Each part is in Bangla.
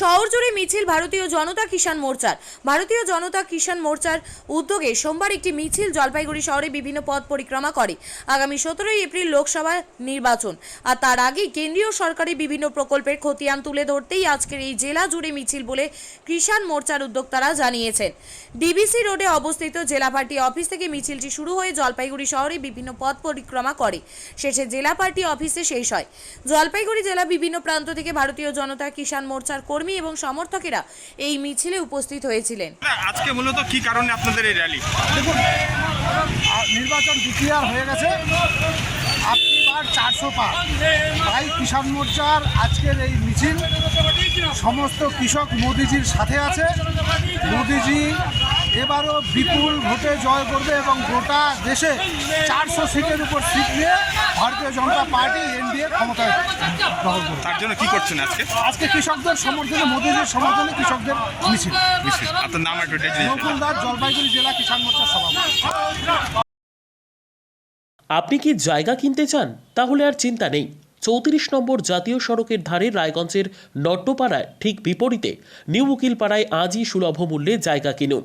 শহর জুড়ে মিছিল ভারতীয় জনতা কিষাণ মোর্চার। ভারতীয় জনতা কিষাণ মোর্চার উদ্যোগে সোমবার একটি মিছিল জলপাইগুড়ি শহরে বিভিন্ন পথ পরিক্রমা করে। আগামী সতেরোই এপ্রিল লোকসভা নির্বাচন। আর তার আগে কেন্দ্রীয় সরকারের বিভিন্ন প্রকল্পের খতিয়ান তুলে ধরতেই আজকের এই জেলা জুড়ে মিছিল বলে কিষাণ মোর্চার উদ্যোক্তারা জানিয়েছেন। ডিবিসি রোডে অবস্থিত জেলা পার্টি অফিস থেকে মিছিলটি শুরু হয়ে জলপাইগুড়ি শহরে বিভিন্ন পথ পরিক্রমা করে। শেষে জেলা পার্টি অফিসে শেষ হয়। জলপাইগুড়ি জেলা বিভিন্ন প্রান্ত থেকে ভারতীয় জনতা কিষাণ মোর্চার কর্মী এবং সমর্থকেরা এই মিছিলে উপস্থিত হয়েছিলেন। আজকে মূলত কি কারণে আপনাদের এই র্যালি? দেখুন নির্বাচন দ্বিতীয় হয়ে গেছে। আপনি বার চারশো পার। তাই কিষাণ মোর্চার আজকের এই মিছিল সমস্ত কৃষক মোদিজির সাথে আছে। মোদিজি এবারও বিপুল ভোটে জয় করবে এবং গোটা দেশে চারশো সিটের উপর সিট নিয়ে ভারতীয় জনতা পার্টি এনডিএ ক্ষমতায় দখল করবে। তার জন্য কি করছেন আজকে? আজকে কৃষকদের সমর্থনে মোদিজির সমর্থনে কৃষকদের মিছিল। মিছিল। আপনার নাম একটু নকুল দাস জলপাইগুড়ি জেলা কিষাণ মোর্চার সভাপতি। আপনি কি জায়গা কিনতে চান? তাহলে আর চিন্তা নেই। চৌত্রিশ নম্বর জাতীয় সড়কের ধারে রায়গঞ্জের নট্টপাড়ায় ঠিক বিপরীতে নিউ উকিলপাড়ায় আজই সুলভ মূল্যে জায়গা কিনুন।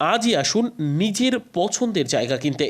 আজই আসুন নিজের পছন্দের জায়গা কিনতে।